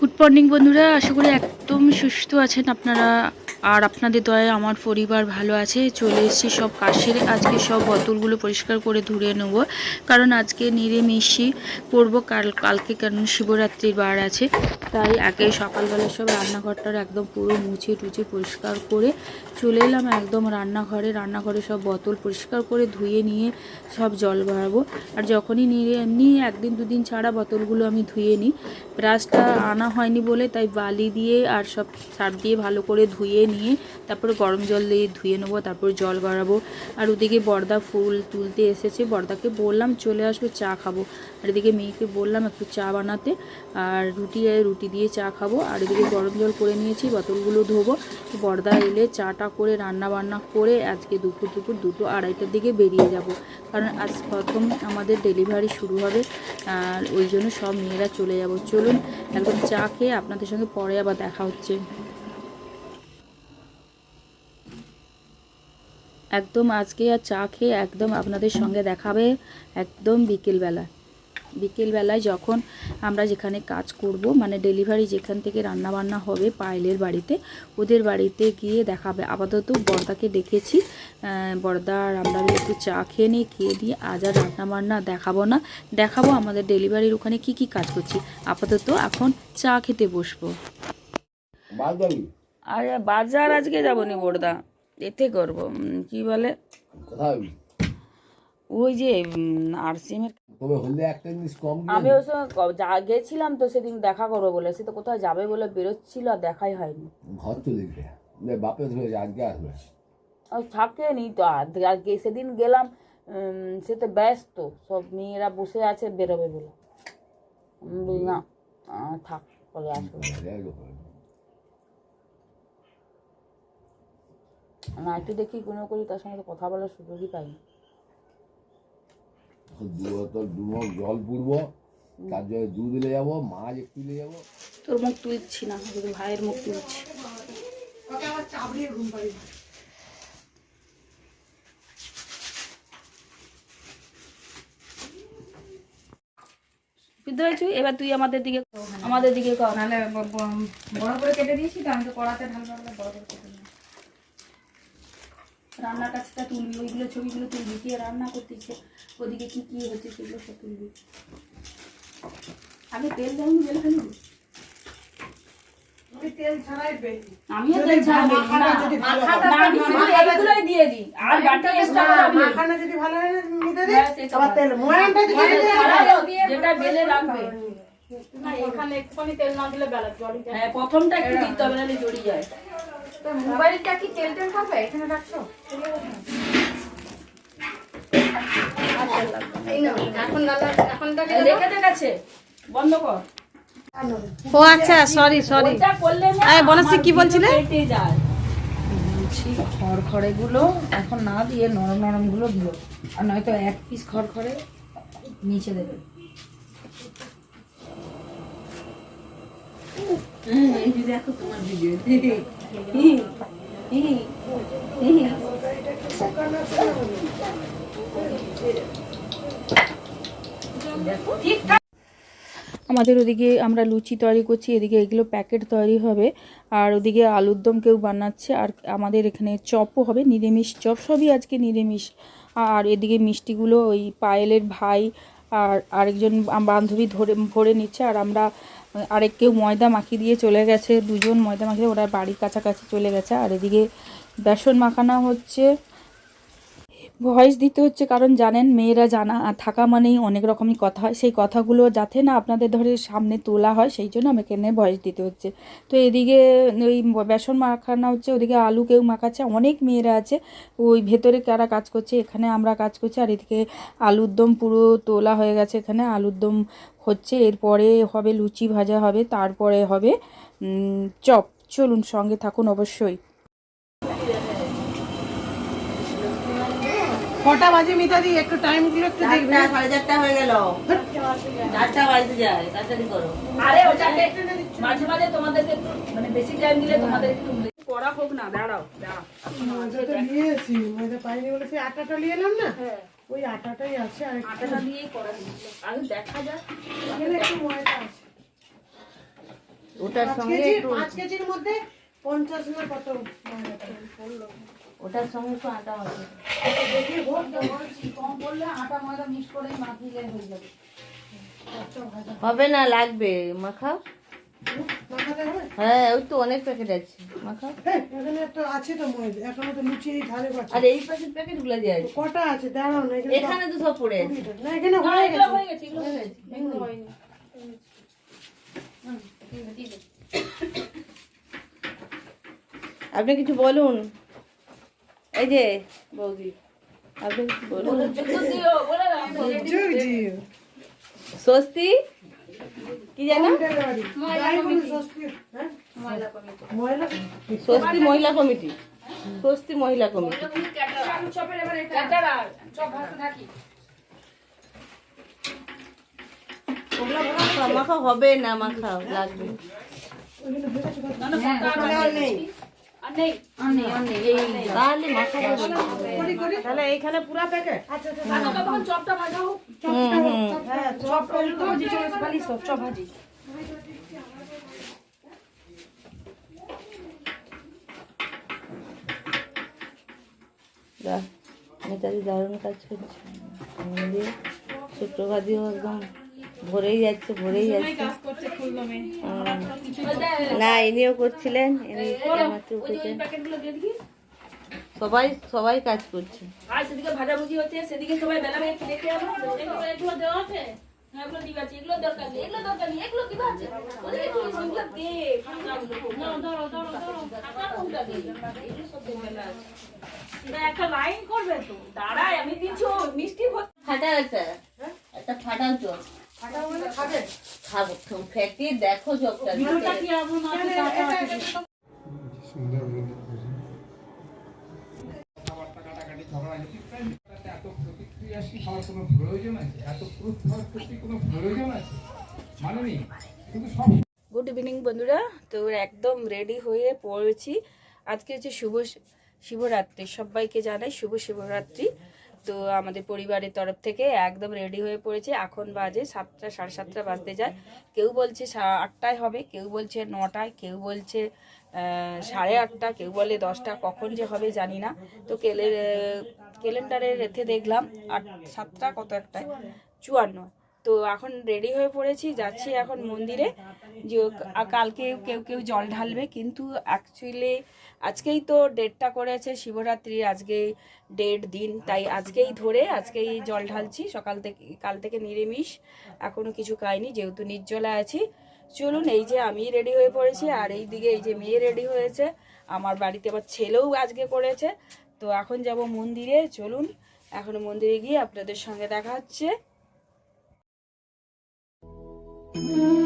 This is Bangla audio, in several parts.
গুড মর্নিং বন্ধুরা। আশা করি একদম সুস্থ আছেন আপনারা। আর আপনাদের দয়ায় আমার পরিবার ভালো আছে। চলে এসেছি সব কাশের। আজকে সব বোতলগুলো পরিষ্কার করে ধুয়ে নেব। কারণ আজকে নিরামিষই করব। কাল, কালকে কারণ শিবরাত্রির বার আছে। তাই আগে সকালবেলার সব রান্নাঘরটার একদম পুরো মুছে টুচে পরিষ্কার করে চলে এলাম একদম রান্নাঘরে। রান্নাঘরে সব বোতল পরিষ্কার করে ধুয়ে নিয়ে সব জল ভরাবো আর যখনই নিয়ে এমনি একদিন দুদিন ছাড়া বোতলগুলো আমি ধুয়ে নিই। ব্রাশটা আনা হয়নি বলে তাই বালি দিয়ে আর সব সার্ফ দিয়ে ভালো করে ধুয়ে নিয়ে তারপরে গরম জল দিয়ে ধুয়ে নেব, তারপর জল বাড়াবো। আর ওদিকে বর্দা ফুল তুলতে এসেছে। বর্দাকে বললাম চলে আসবে, চা খাব। আর এদিকে মেয়েকে বললাম একটু চা বানাতে। আর রুটি রুটি দিয়ে চা খাব। আর এদিকে গরম জল করে নিয়েছি, বোতলগুলো ধোবো। বর্দা এলে চাটা করে রান্না বান্না করে আজকে দুপুর দুপুর দুটো আড়াইটার দিকে বেরিয়ে যাব। কারণ আজ প্রথম আমাদের ডেলিভারি শুরু হবে, আর ওই জন্য সব মেয়েরা চলে যাব। চলুন একদম চা খেয়ে আপনাদের সঙ্গে পরে আবার দেখা হচ্ছে। একদম আজকে আর চা খেয়ে একদম আপনাদের সঙ্গে দেখাবে একদম বিকেলবেলা। বিকেলবেলায় যখন আমরা যেখানে কাজ করব মানে ডেলিভারি যেখান থেকে রান্না বান্না হবে পায়েলের বাড়িতে ওদের বাড়িতে গিয়ে দেখাবে। আপাতত বর্দাকে ডেকেছি বর্দা আর আমরা একটু চা খেয়ে নিই খেয়ে দিয়ে আজ আর রান্না বান্না দেখাবো না। দেখাবো আমাদের ডেলিভারির ওখানে কি কি কাজ করছি। আপাতত এখন চা খেতে বসবো। আর বাজার আজকে যাব নি বর্দা। এতে করব কি বলে? ওই যে আরসিএমের তবে হলে একটা জিনিস কম আমি ওর সঙ্গে যা গেছিলাম তো সেদিন দেখা করব বলে সে তো কোথাও যাবে বলে বেরোচ্ছিল আর দেখাই হয়নি। ঘর চলে গেছে বাপে ধরেছে আজকে আসবে। আর থাকেনি তো আর সেদিন গেলাম সে তো ব্যস্ত সব মেয়েরা বসে আছে বেরোবে বলে। আমি না থাক পরে আসবে। না একটু দেখি কোনো করি তার সঙ্গে কথা বলার সুযোগই পাইনি। দু বোতল দু জল পুড়বো তার জন্য দুধ নিয়ে যাব মাছ একটু নিয়ে যাব। তোর মুখ তুলছি না ভাইয়ের মুখ তুলছি। বুঝতে পেরেছি এবার তুই আমাদের দিকে আমাদের দিকে কর নাহলে বড় করে কেটে দিয়েছি তো আমি তো কড়াতে ঢালবো বড় করে কেটে রান্নার কাছটা তুলবি ওইগুলো ছবিগুলো তুলবি কে রান্না করতেছে ওদিকে কি কি হচ্ছে সেগুলো সব তুলবি। আগে তেল যেমন জেলে ফেলবি? হ্যাঁ, যেটা বেলে রাখবে। এখানে একটুখানি তেল না দিলে বেলা জলই হ্যাঁ, প্রথমটা একটু দিতে হবে নাহলে জড়িয়ে যায়। মোবাইলটা কি তেল টেল খাবে এখানে রাখছো? এখন নালা এখন রেখে দে গেছে বন্ধ কর। ও আচ্ছা সরি সরি বনশ্রী, কি বলছিলে? বলছি খড়খড়ে গুলো এখন না দিয়ে নরম নরমগুলো দিও আর নয়তো এক পিস খড়খড়ে নিচে দেবে। আমাদের ওদিকে আমরা লুচি তৈরি করছি, এদিকে এগুলো প্যাকেট তৈরি হবে, আর ওদিকে আলুর দম কেউ বানাচ্ছে, আর আমাদের এখানে চপও হবে, নিরামিষ চপ, সবই আজকে নিরামিষ। আর এদিকে মিষ্টিগুলো ওই পায়েলের ভাই আর আরেকজন বান্ধবী ধরে, ভরে নিচ্ছে, আর আমরা আরেক কেউ ময়দা মাখি দিয়ে চলে গেছে, দুজন ময়দা মাখিয়ে ওরা বাড়ির কাছাকাছি চলে গেছে। আর এদিকে বেসন মাখানো হচ্ছে। ভয়েস দিতে হচ্ছে, কারণ জানেন, মেয়েরা জানা আর থাকা মানেই অনেক রকমই কথা হয়। সেই কথাগুলো যাতে না আপনাদের ধরে সামনে তোলা হয়, সেই জন্য আমাকে এনে ভয়েস দিতে হচ্ছে। তো এদিকে ওই বেসন মাখানো হচ্ছে, ওদিকে আলু কেউ মাখাচ্ছে, অনেক মেয়েরা আছে। ওই ভেতরে কারা কাজ করছে, এখানে আমরা কাজ করছি, আর এদিকে আলুর দম পুরো তোলা হয়ে গেছে এখানে, আলুর দম হচ্ছে, এরপরে হবে লুচি ভাজা হবে, তারপরে হবে চপ। চলুন সঙ্গে থাকুন অবশ্যই। কটা বাজে মিতাদি? একটু টাইম দিলে একটু দেখবে। আরে ওটাকে মাঝে মাঝে তোমাদেরকে একটু মানে বেশি টাইম দিলে তোমাদের একটু করা হোক না দাঁড়াও দাঁড়াও। ময়দা তো নিয়েছি ময়দা পাইনি বলে সেই আটাটা নিয়ে এলাম না? ওই আটাটাই আছে আর আটাটা দিয়েই করা দিয়েছিল আগে দেখা যাক। এখানে একটু ময়দা আছে। ওটার পাঁচ সঙ্গে কেজি একটু পাঁচ কেজির মধ্যে পঞ্চাশ না কত ময়দা পড়ল। ওটার সঙ্গে একটু আটা হবে দেখি হোক তো কম করলে আটা ময়দা মিক্স করে মাখিয়ে হয়ে যাবে। হবে না লাগবে মাখাও। হবে? হ্যাঁ ওই তো অনেক প্যাকেট আছে মাখাও। হ্যাঁ, এখানে একটা আছে তো ময়দা এখনও তো লুচি এই ধারে পাচ্ছে আর এই প্যাকেট প্যাকেটগুলো দিয়ে আছে কটা আছে? দাঁড়াও না এখানে এখানে তো সব পড়ে আছে। না এখানে হয়ে গেছে। হয়ে গেছে এগুলো হয়ে গেছে এগুলো হয়নি। আছে, আছে। আপনি কিছু বলুন। এই যে বৌদি। স্বস্তি? কি জানো? হ্যাঁ স্বস্তি মহিলা কমিটি। স্বস্তি মহিলা কমিটি। মাখা মাখা হবে না মাখা লাগবে। তাহলে এইখানে পুরা প্যাকেট আচ্ছা আচ্ছা চপটা ভাজা হোক। হ্যাঁ চপ ভাজি দারুণ কাজ করছে। আমাদের সুপ্রভাতিও একদম ভরেই যাচ্ছে ভরেই যাচ্ছে। না ইনিও করছিলেন ইনি মাত্র উঠেছেন প্যাকেটগুলো দিয়ে দিই সবাই সবাই কাজ করছে। আর সেদিকে ভাজাভুজি হচ্ছে সেদিকে সবাই বেলা বেলা খেলে খেয়ে এগুলো এগুলো দেওয়া আছে? একটু খাবে ফেটে দেখো মানে গুড ইভিনিং বন্ধুরা তো একদম রেডি হয়ে পড়েছি আজকে হচ্ছে শুভ শিবরাত্রি সবাইকে জানাই শুভ শিবরাত্রি তো আমাদের পরিবারের তরফ থেকে একদম রেডি হয়ে পড়েছে। এখন বাজে সাতটা, সাড়ে সাতটা বাজতে যায়। কেউ বলছে আটটায় হবে, কেউ বলছে নটায়, কেউ বলছে সাড়ে আটটা, কেউ বলে দশটা, কখন যে হবে জানি না। তো কেলে ক্যালেন্ডারে রেথে দেখলাম আট, সাতটা কত একটায়? চুয়ান্ন। তো এখন রেডি হয়ে পড়েছি, যাচ্ছি এখন মন্দিরে। যে কালকে কেউ কেউ জল ঢালবে, কিন্তু অ্যাকচুয়ালি আজকেই তো ডেটটা করেছে শিবরাত্রি, আজকে ডেট দিন। তাই আজকেই ধরে আজকেই জল ঢালছি, সকাল থেকে, কাল থেকে নিরামিষ। এখনও কিছু খাইনি, যেহেতু নির্জলা আছি। চলুন, এই যে আমি রেডি হয়ে পড়েছি, আর এই দিকে এই যে মেয়ে রেডি হয়েছে। আমার বাড়িতে আবার ছেলেও আজকে করেছে। তো এখন যাব মন্দিরে, চলুন। এখন মন্দিরে গিয়ে আপনাদের সঙ্গে দেখা হচ্ছে। Música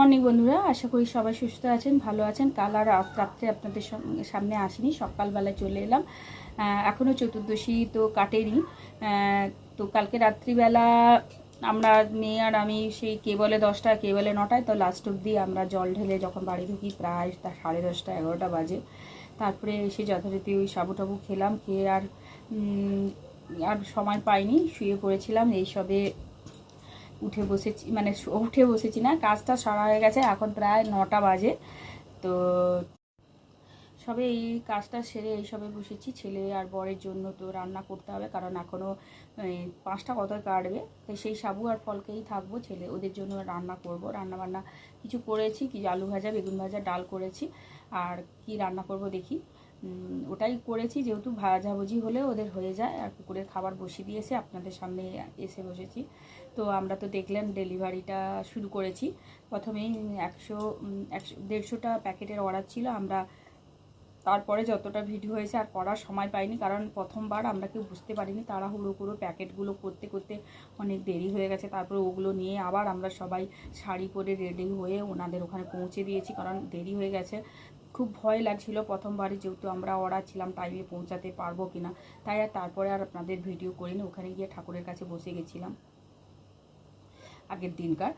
মর্নিং, বন্ধুরা। আশা করি সবাই সুস্থ আছেন, ভালো আছেন। কাল আর রাত রাত্রে আপনাদের সামনে আসিনি, সকালবেলায় চলে এলাম। এখনও চতুর্দশী তো কাটেনি। তো কালকে রাত্রিবেলা আমরা, মেয়ে আর আমি, সেই কে বলে দশটা কে বলে নটায়, তো লাস্ট অব্দি আমরা জল ঢেলে যখন বাড়ি ঢুকি প্রায় তা সাড়ে দশটা, এগারোটা বাজে। তারপরে এসে যথারীতি ওই সাবু টাবু খেলাম, খেয়ে আর আর সময় পাইনি, শুয়ে পড়েছিলাম। এইসবে উঠে বসেছি মানে উঠে বসেছি না, কাজটা সারা হয়ে গেছে, এখন প্রায় নটা বাজে। তো সবে এই কাজটা সেরে এই সবে বসেছি, ছেলে আর বরের জন্য তো রান্না করতে হবে, কারণ এখনও পাঁচটা কত কাটবে। তাই সেই সাবু আর ফলকেই থাকব, ছেলে ওদের জন্য রান্না করব। রান্না বান্না কিছু করেছি, কি আলু ভাজা, বেগুন ভাজা, ডাল করেছি। আর কি রান্না করব দেখি। ওটাই করেছি, যেহেতু ভাজাভুজি হলে ওদের হয়ে যায়, আর কুকুরের খাবার বসিয়ে দিয়েছে, আপনাদের সামনে এসে বসেছি। তো আমরা তো দেখলেন ডেলিভারিটা শুরু করেছি। প্রথমেই একশো একশো, দেড়শোটা প্যাকেটের অর্ডার ছিল, আমরা তারপরে যতটা ভিডিও হয়েছে আর করার সময় পাইনি, কারণ প্রথমবার আমরা কেউ বুঝতে পারিনি তাড়াহুড়ো করে প্যাকেটগুলো করতে করতে অনেক দেরি হয়ে গেছে। তারপরে ওগুলো নিয়ে আবার আমরা সবাই শাড়ি পরে রেডি হয়ে ওনাদের ওখানে পৌঁছে দিয়েছি, কারণ দেরি হয়ে গেছে। খুব ভয় লাগছিল প্রথমবারই যেহেতু আমরা অর্ডার ছিলাম টাইমে পৌঁছাতে পারব কিনা। তাই আর তারপরে আর আপনাদের ভিডিও করিনি, ওখানে গিয়ে ঠাকুরের কাছে বসে গেছিলাম আগের দিনকার।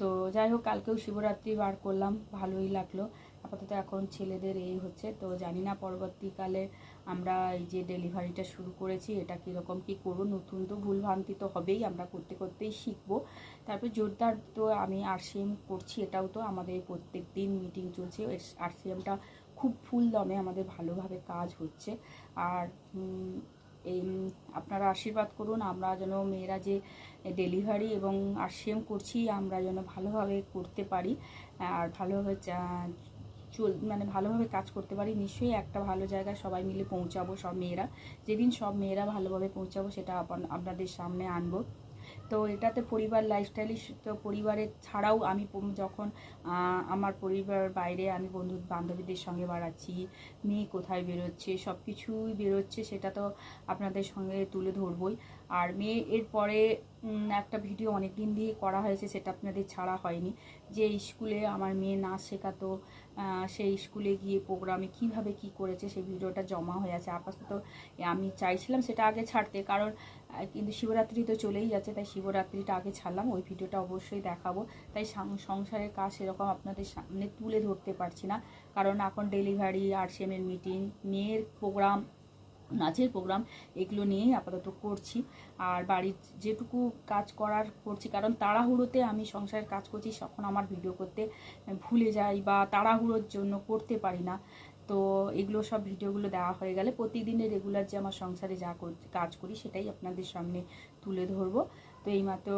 তো যাই হোক, কালকেও শিবরাত্রি বার করলাম, ভালোই লাগল। আপাতত এখন ছেলেদের এই হচ্ছে, তো জানি না পরবর্তীকালে আমরা এই যে ডেলিভারিটা শুরু করেছি, এটা কীরকম কী করব? নতুন তো ভুলভ্রান্তি তো হবেই, আমরা করতে করতেই শিখব। তারপর জোরদার তো আমি আরসিএম করছি, এটাও তো আমাদের প্রত্যেক দিন মিটিং চলছে। আরসিএমটা খুব ফুল দমে আমাদের ভালোভাবে কাজ হচ্ছে। আর এই, আপনারা আশীর্বাদ করুন, আমরা যেন মেয়েরা যে ডেলিভারি এবং আরসিএম করছি, আমরা যেন ভালোভাবে করতে পারি। আর ভালোভাবে চল মানে ভালোভাবে কাজ করতে পারি, নিশ্চয়ই একটা ভালো জায়গায় সবাই মিলে পৌঁছাবো, সব মেয়েরা। যেদিন সব মেয়েরা ভালোভাবে পৌঁছাবো, সেটা আপান- আপনাদের সামনে আনব। তো এটাতে পরিবার লাইফস্টাইল তো পরিবারের ছাড়াও আমি যখন আমার পরিবার বাইরে আমি বন্ধু বান্ধবীদের সঙ্গে বাড়াচ্ছি, মেয়ে কোথায় বেরোচ্ছে সব কিছুই বেরোচ্ছে, সেটা তো আপনাদের সঙ্গে তুলে ধরবই। আর মেয়ে, এরপরে একটা ভিডিও অনেক দিন দিয়ে করা হয়েছে, সেটা আপনাদের ছাড়া হয়নি। যে স্কুলে আমার মেয়ে নাচ শেখাতো সেই স্কুলে গিয়ে প্রোগ্রামে কীভাবে কি করেছে সেই ভিডিওটা জমা হয়ে আছে। আপাতত আমি চাইছিলাম সেটা আগে ছাড়তে, কারণ কিন্তু শিবরাত্রি তো চলেই যাচ্ছে, তাই শিবরাত্রিটা আগে ছাড়লাম, ওই ভিডিওটা অবশ্যই দেখাবো। তাই সংসারের কাজ সেরকম আপনাদের সামনে তুলে ধরতে পারছি না, কারণ এখন ডেলিভারি আরসিএমের মিটিং মেয়ের প্রোগ্রাম নাচের প্রোগ্রাম এগুলো নিয়েই আপাতত করছি। আর বাড়ির যেটুকু কাজ করার করছি, কারণ তাড়াহুড়োতে আমি সংসারের কাজ করছি তখন আমার ভিডিও করতে ভুলে যাই বা তাড়াহুড়োর জন্য করতে পারি না। তো এগুলো সব ভিডিওগুলো দেওয়া হয়ে গেলে প্রতিদিনের রেগুলার যে আমার সংসারে যা কাজ করি সেটাই আপনাদের সামনে তুলে ধরবো। তো এইমাত্র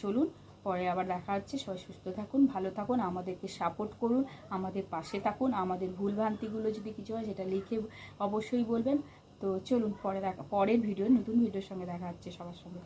চলুন, পরে আবার দেখা হচ্ছে। সবাই সুস্থ থাকুন, ভালো থাকুন, আমাদেরকে সাপোর্ট করুন, আমাদের পাশে থাকুন, আমাদের ভুলভ্রান্তিগুলো যদি কিছু হয় সেটা লিখে অবশ্যই বলবেন। তো চলুন পরে দেখা পরের ভিডিও নতুন ভিডিওর সঙ্গে দেখা হচ্ছে সবার সঙ্গে।